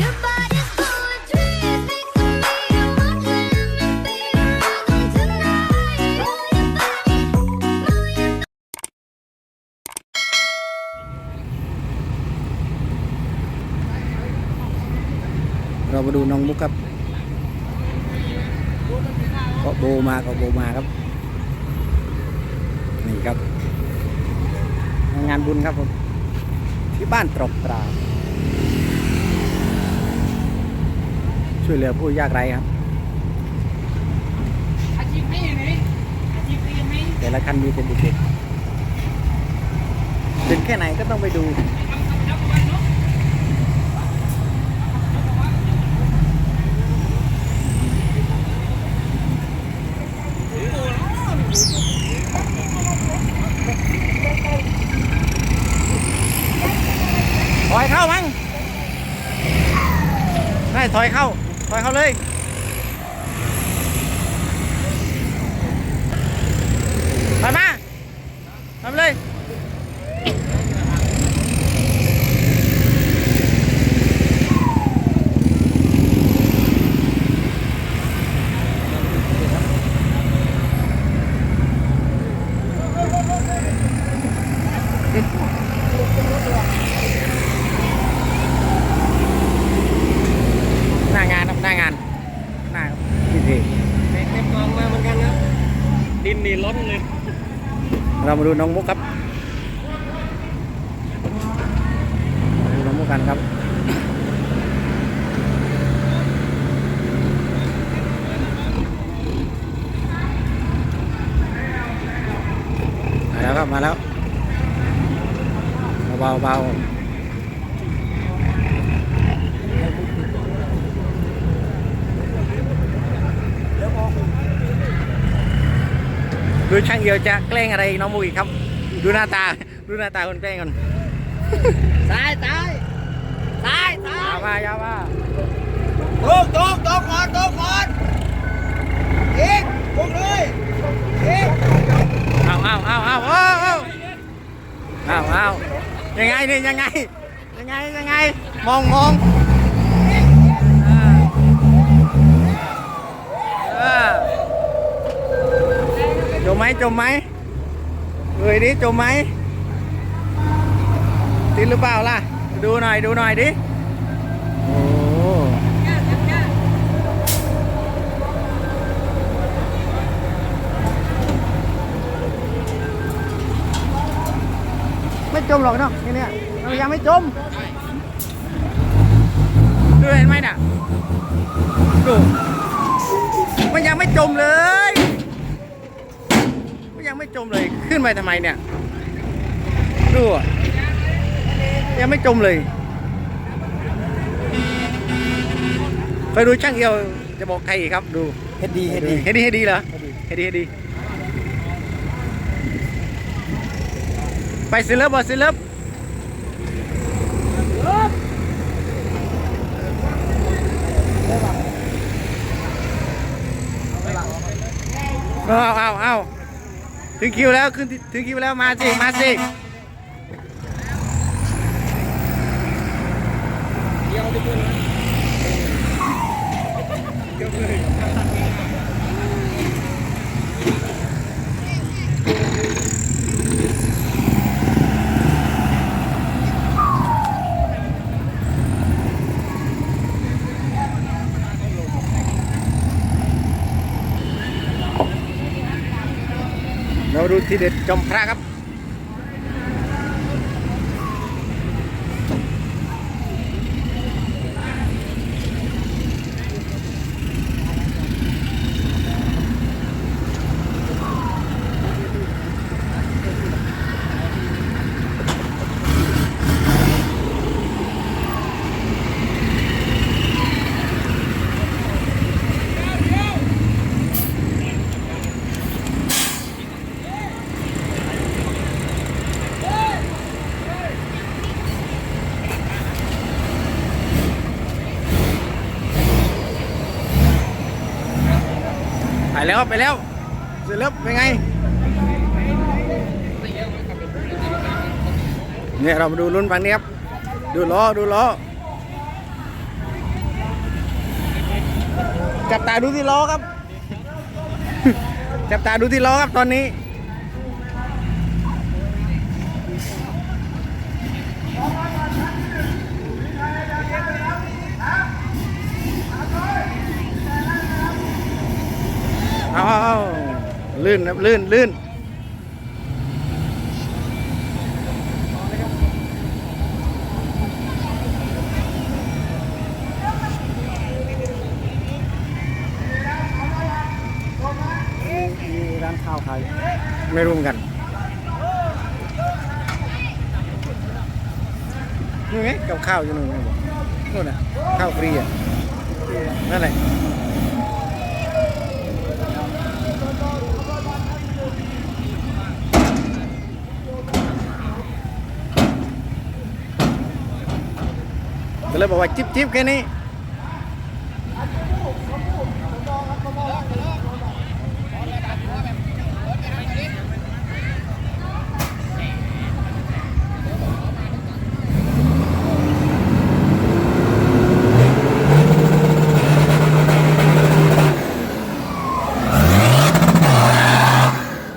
เรามาดูน้องมุกครับเกาโบมาเกาโบมาครับ นี่ครับ งานบุญครับผมที่บ้านตรอกตรา ช่วยเหลือผู้ยากไร้ครับ อาชีพนี้ไหนอาชีพนี้ไหมแต่ละคันมีเป็นเด็กๆเป็นแค่ไหนก็ต้องไปดูถอยเข้ามั้งได้ถอยเข้าถอยเข้าเลย ถอยมาทำเลย ห น้างานครับหน้างานหน้าพี่ทีเด็กเก็บกองมาเหมือนกันครับ ดินนี่ล้นเลย เรามาดูน้องมุกครับมาดูน้องมุกกันครับมาแล้วครับมาแล้วเบาๆ ดูช่างเดียวจะแกล้งอะไรน้องมูอีกครับ ดูหน้าตา ดูหน้าตาคนแกล้งกันซ้ายซ้ายซ้ายซ้ายมายาวมาตกตกตกก่อนตกก่อนอีกตกเลยอีกเอาเอาเอาเอาเอาเอาเอายังไงเนี่ยยังไง ยังไงยังไง มองมอง máy, cho máy. Người đi, cho máy. Tí lúc vào là, đu này đu này đi. Mấy chôm rồi đâu nghe nè. Nó ra mấy chôm. Đưa lên máy nè. Đủ. มันยังไม่จมเลย ไม่จมเลยขึ้นไปทำไมเนี่ยดูอะยังไม่จมเลยไปดูช่างเอียวจะบอกใครอีกครับดูเฮ็ดดีเฮ็ดดีเฮดดีเฮดดีเหรอเฮดดีเฮดดีไปซิลเลบบ่ซิลเลบเอาเอาเอา ถึงคิวแล้วขึ้นถึงคิวแล้วมาสิมาสิ เดี๋ยวไปดูนะ เราดู ที่เด็ดจอมพระครับ วไปแล้วเสร็จแล้วเป็นไง เนี่ยเรามาดูรุ่นพังเนี้ยครับดูล้อดูล้อจับตาดูที่ล้อครับ จับตาดูที่ล้อครับตอนนี้ อาเอาเอาลื่นครับลื่นลื่นมีร้านข้าวขายไม่รู้เหมือนกันนู่นไงกับข้าวอยู่นู่นไงบอกนู่นน่ะข้าวฟรีอะนั่นแหละ เลยบอกว่าจิ๊บจิ๊บแค่นี้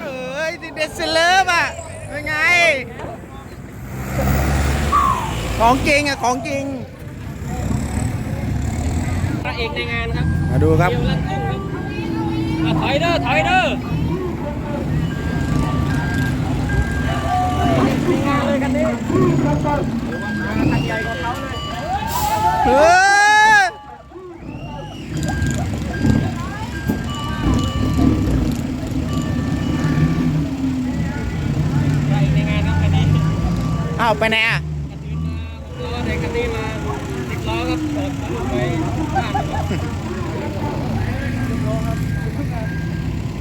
เอ้ยเด็ดเซเลฟอะเป็นไงของจริงอะของจริง ระเอกในงานครับมาดูครับเดียวลันตุ้งครับอะถอยเด้อถอยเด้อเฮ้ยพระเอกในงานครับคันนี้อ้าวไปไหนอะ คันนี้มาล้อเด็กคันนี้มาสิบล้อครับเปิดทะลุไปบ้านครับ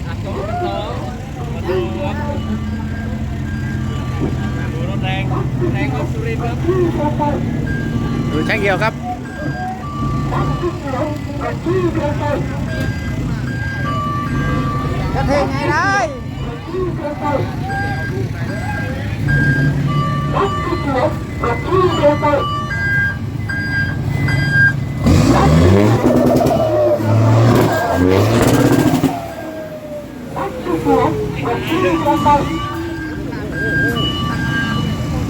อัดตัวกันต่อมาดูครับดูรถ แรงแรงของสุรินทร์ครับดู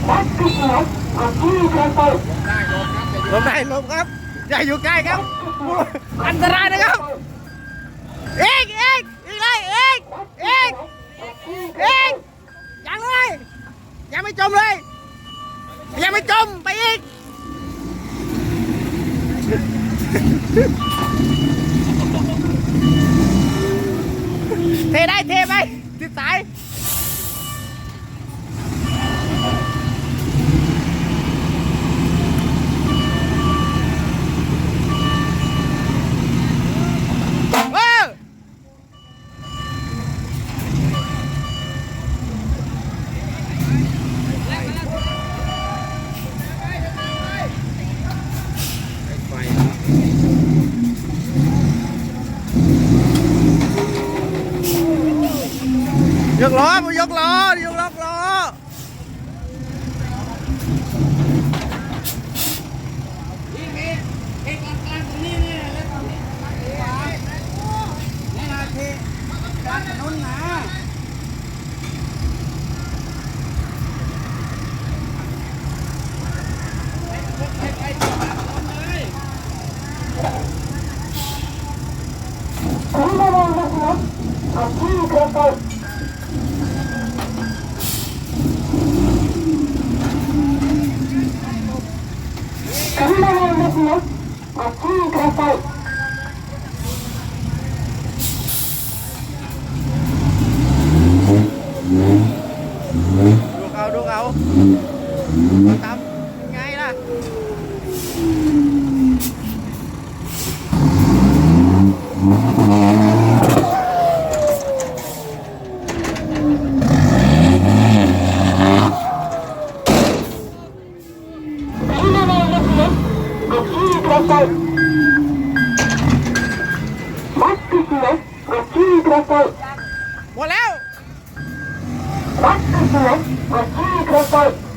ช่างเกี่ยวครับจะเทไงได้ลมได้ลมครับ อย่าอยู่ใกล้ครับ อันตรายนะครับเอกเอกอีกเลยเอกเอกเอกยังเลยยังไม่จมเลย ยังไม่จมไปอีกเทได้เทไปติดสาย เออา ยกล้อยกล้อย กล้อล้อ จัด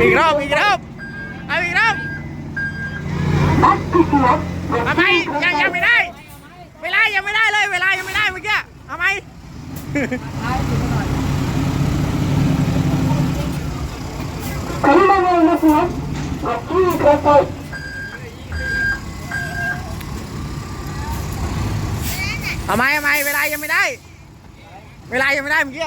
อีกรอบอีกรอบเอาอีกรอบทำไมยังยังไม่ได้ เวลายังไม่ได้เลย เวลายังไม่ได้เมื่อกี้เอไมมผมมาเลยนะครับขอบคุณครับเอาไมทำไมเวลายังไม่ได้ เวลายังไม่ได้เมื่อกี้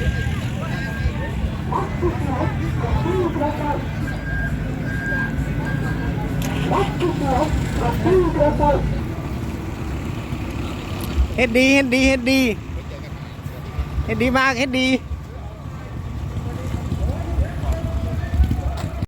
เฮ็ดดีเฮ็ดดีเฮ็ดดีเฮ็ดดีมากเฮ็ดดี